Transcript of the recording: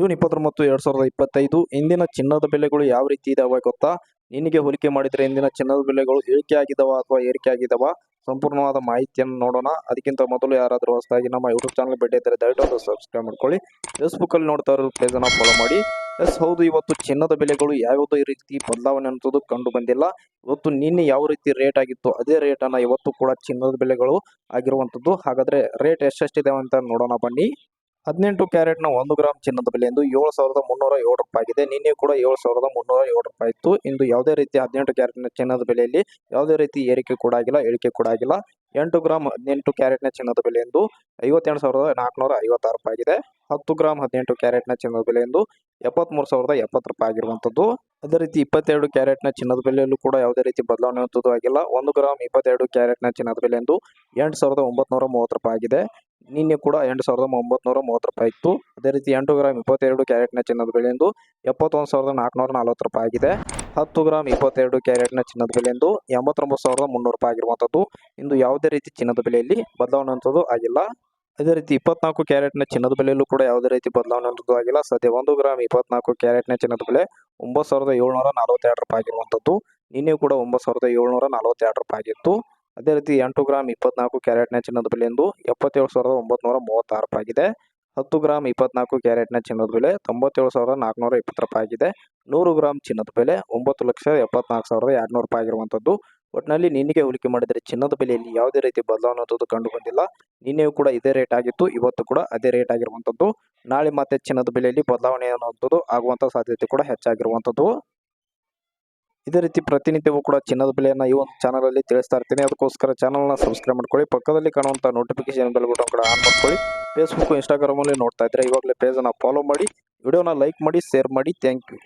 June ಇಪ್ಪತ್ತೊಂಬತ್ತು, ಎರಡು ಸಾವಿರದ ಇಪ್ಪತ್ತೈದು ಇಂದಿನ ಚಿನ್ನದ ಬೆಲೆಗಳು ಯಾವ ರೀತಿ ಇದಾವೆ ಗೊತ್ತಾ? ನಿನಗೆ ಹೋಲಿಕೆ ಮಾಡಿದರೆ ಇಂದಿನ ಚಿನ್ನದ ಬೆಲೆಗಳು ಇಳಿಕೆ ಆಗಿದಾವ ಅಥವಾ ಏರಿಕೆ ಆಗಿದಾವ ಸಂಪೂರ್ಣವಾದ ಮಾಹಿತಿಯನ್ನು ನೋಡೋಣ. ಅದಕ್ಕಿಂತ ಮೊದಲು ಯಾರಾದರೂ ಹೊಸದಾಗಿ ನಮ್ಮ ಯೂಟ್ಯೂಬ್ ಚಾನಲ್ ಭೇಟಿ ಇದ್ದರೆ ದಯವಿಟ್ಟು ಸಬ್ಸ್ಕ್ರೈಬ್ ಮಾಡ್ಕೊಳ್ಳಿ. ಫೇಸ್ಬುಕ್ಕಲ್ಲಿ ನೋಡ್ತಾ ಇರೋ ಪೇಜನ್ನು ಫಾಲೋ ಮಾಡಿ. ಎಸ್, ಹೌದು, ಇವತ್ತು ಚಿನ್ನದ ಬೆಲೆಗಳು ಯಾವ್ಯಾವುದೋ ರೀತಿ ಬದಲಾವಣೆ ಅನ್ನೋದು ಕಂಡು ಬಂದಿಲ್ಲ. ಇವತ್ತು ನಿನ್ನೆ ಯಾವ ರೀತಿ ರೇಟ್ ಆಗಿತ್ತು ಅದೇ ರೇಟನ್ನು ಇವತ್ತು ಕೂಡ ಚಿನ್ನದ ಬೆಲೆಗಳು ಆಗಿರುವಂಥದ್ದು. ಹಾಗಾದರೆ ರೇಟ್ ಎಷ್ಟೆಷ್ಟಿದೆ ಅಂತ ನೋಡೋಣ ಬನ್ನಿ. ಹದಿನೆಂಟು ಕ್ಯಾರೆಟ್ನ ಒಂದು ಗ್ರಾಮ್ ಚಿನ್ನದ ಬೆಲೆ ಎಂದು ಏಳು ಸಾವಿರದ ಮುನ್ನೂರ ಏಳು ರೂಪಾಯಿ ಆಗಿದೆ. ನಿನ್ನೆ ಕೂಡ ಏಳು ಸಾವಿರದ ಮುನ್ನೂರ ಏಳು ರೂಪಾಯಿ ಇತ್ತು. ಇಂದು ಯಾವುದೇ ರೀತಿ ಹದಿನೆಂಟು ಕ್ಯಾರೆಟ್ನ ಚಿನ್ನದ ಬೆಲೆಯಲ್ಲಿ ಯಾವುದೇ ರೀತಿ ಏರಿಕೆ ಕೂಡ ಆಗಿಲ್ಲ, ಇಳಿಕೆ ಕೂಡ ಆಗಿಲ್ಲ. ಎಂಟು ಗ್ರಾಮ್ ಹದಿನೆಂಟು ಕ್ಯಾರೆಟ್ನ ಚಿನ್ನದ ಬೆಲೆ ಎಂದು ಐವತ್ತೆರಡು ಸಾವಿರದ ನಾಲ್ಕುನೂರ ಐವತ್ತಾರು ರೂಪಾಯಿ ಆಗಿದೆ. ಹತ್ತು ಗ್ರಾಮ್ ಹದಿನೆಂಟು ಕ್ಯಾರೆಟ್ನ ಚಿನ್ನದ ಬೆಲೆ ಎಂದು ಎಪ್ಪತ್ತ್ಮೂರು ಸಾವಿರದ ಎಪ್ಪತ್ತು ರೂಪಾಯಿ ಆಗಿರುವಂಥದ್ದು. ಅದೇ ರೀತಿ ಇಪ್ಪತ್ತೆರಡು ಕ್ಯಾರೆಟ್ನ ಚಿನ್ನದ ಬೆಲೆಯಲ್ಲೂ ಕೂಡ ಯಾವುದೇ ರೀತಿ ಬದಲಾವಣೆ ಆಗಿಲ್ಲ. ಒಂದು ಗ್ರಾಮ್ ಇಪ್ಪತ್ತೆರಡು ಕ್ಯಾರೆಟ್ನ ಚಿನ್ನದ ಬೆಲೆ ಎಂದು ಎಂಟು ಸಾವಿರದ ಒಂಬತ್ನೂರ ಮೂವತ್ತು ರೂಪಾಯಿ ಆಗಿದೆ. ನಿನ್ನೆ ಕೂಡ ಎಂಟು ಸಾವಿರದ ಒಂಬತ್ನೂರ ಮೂವತ್ತು ರೂಪಾಯಿ ಇತ್ತು. ಅದೇ ರೀತಿ ಎಂಟು ಗ್ರಾಮ್ ಇಪ್ಪತ್ತೆರಡು ಕ್ಯಾರೆಟ್ನ ಚಿನ್ನದ ಬೆಲೆ ಎಂದು ಎಪ್ಪತ್ತೊಂದು ಸಾವಿರದ ನಾಲ್ಕುನೂರ ನಲವತ್ತು ರೂಪಾಯಿ ಆಗಿದೆ. ಹತ್ತು ಗ್ರಾಮ್ ಇಪ್ಪತ್ತೆರಡು ಕ್ಯಾರೆಟ್ನ ಚಿನ್ನದ ಬೆಲೆ ಎಂದು ಎಂಬತ್ತೊಂಬತ್ತು ಸಾವಿರದ ಮುನ್ನೂರು ರೂಪಾಯಿ ಆಗಿರುವಂಥದ್ದು. ಇಂದು ಯಾವುದೇ ರೀತಿ ಚಿನ್ನದ ಬೆಲೆಯಲ್ಲಿ ಬದಲಾವಣೆ ಅಂಥದ್ದು ಆಗಿಲ್ಲ. ಅದೇ ರೀತಿ ಇಪ್ಪತ್ನಾಲ್ಕು ಕ್ಯಾರೆಟ್ನ ಚಿನ್ನದ ಬೆಲೆಯಲ್ಲೂ ಕೂಡ ಯಾವುದೇ ರೀತಿ ಬದಲಾವಣೆ ಅಂಥದ್ದು ಆಗಿಲ್ಲ. ಸದ್ಯ ಒಂದು ಗ್ರಾಮ್ ಇಪ್ಪತ್ನಾಲ್ಕು ಕ್ಯಾರೆಟ್ನ ಚಿನ್ನದ ಬೆಲೆ ಒಂಬತ್ತು ಸಾವಿರದ ಏಳ್ನೂರ ನಲವತ್ತೆರಡು ರೂಪಾಯಿ ಆಗಿರುವಂಥದ್ದು. ನಿನ್ನೆ ಕೂಡ ಒಂಬತ್ತು ಸಾವಿರದ ಏಳ್ನೂರ ನಲವತ್ತೆರಡು ರೂಪಾಯಿ ಆಗಿತ್ತು. ಅದೇ ರೀತಿ ಎಂಟು ಗ್ರಾಮ್ ಇಪ್ಪತ್ನಾಲ್ಕು ಕ್ಯಾರೆಟ್ನ ಚಿನ್ನದ ಬೆಲೆ ಎಂದು ಎಪ್ಪತ್ತೇಳು ಸಾವಿರದ ಒಂಬತ್ನೂರ ಮೂವತ್ತಾರು ರೂಪಾಯಿ ಆಗಿದೆ. ಹತ್ತು ಗ್ರಾಮ್ ಇಪ್ಪತ್ನಾಲ್ಕು ಕ್ಯಾರೆಟ್ನ ಚಿನ್ನದ ಬೆಲೆ ತೊಂಬತ್ತೇಳು ಸಾವಿರದ ನಾಲ್ಕುನೂರ ಇಪ್ಪತ್ತು ರೂಪಾಯಿ ಆಗಿದೆ. ನೂರು ಗ್ರಾಮ್ ಚಿನ್ನದ ಬೆಲೆ ಒಂಬತ್ತು ಲಕ್ಷ ಎಪ್ಪತ್ನಾಲ್ಕು ಸಾವಿರದ ಎರಡುನೂರು ರೂಪಾಯಿ ಆಗಿರುವಂಥದ್ದು. ಒಟ್ಟಿನಲ್ಲಿ ನಿನ್ನೆಗೆ ಹೋಲಿಕೆ ಮಾಡಿದರೆ ಚಿನ್ನದ ಬೆಲೆಯಲ್ಲಿ ಯಾವುದೇ ರೀತಿ ಬದಲಾವಣೆ ಅಂತದ್ದು ಕಂಡು ಬಂದಿಲ್ಲ. ನಿನ್ನೆಯೂ ಕೂಡ ಇದೇ ರೇಟ್ ಆಗಿತ್ತು, ಇವತ್ತು ಕೂಡ ಅದೇ ರೇಟ್ ಆಗಿರುವಂಥದ್ದು. ನಾಳೆ ಮತ್ತೆ ಚಿನ್ನದ ಬೆಲೆಯಲ್ಲಿ ಬದಲಾವಣೆ ಅನ್ನುವಂಥದ್ದು ಆಗುವಂಥ ಸಾಧ್ಯತೆ ಕೂಡ ಹೆಚ್ಚಾಗಿರುವಂಥದ್ದು. ಇದೇ ರೀತಿ ಪ್ರತಿನಿತ್ಯವೂ ಕೂಡ ಚಿನ್ನದ ಬೆಲೆಯನ್ನು ಈ ಒಂದು ಚಾನಲಲ್ಲಿ ತಿಳಿಸ್ತಾ ಇರ್ತೀನಿ. ಅದಕ್ಕೋಸ್ಕರ ಚಾನಲ್ನ ಸಬ್ಸ್ಕ್ರೈಬ್ ಮಾಡ್ಕೊಳ್ಳಿ. ಪಕ್ಕದಲ್ಲಿ ಕಾಣುವಂಥ ನೋಟಿಫಿಕೇಶನ್ ಬೆಲ್ ಬಟನ್ ಕೂಡ ಆನ್ ಮಾಡ್ಕೊಳ್ಳಿ. ಫೇಸ್ಬುಕ್ ಇನ್ಸ್ಟಾಗ್ರಾಮಲ್ಲಿ ನೋಡ್ತಾ ಇದ್ದರೆ ಇವಾಗಲೇ ಪೇಜನ್ನು ಫಾಲೋ ಮಾಡಿ. ವಿಡಿಯೋನ ಲೈಕ್ ಮಾಡಿ ಶೇರ್ ಮಾಡಿ. Thank you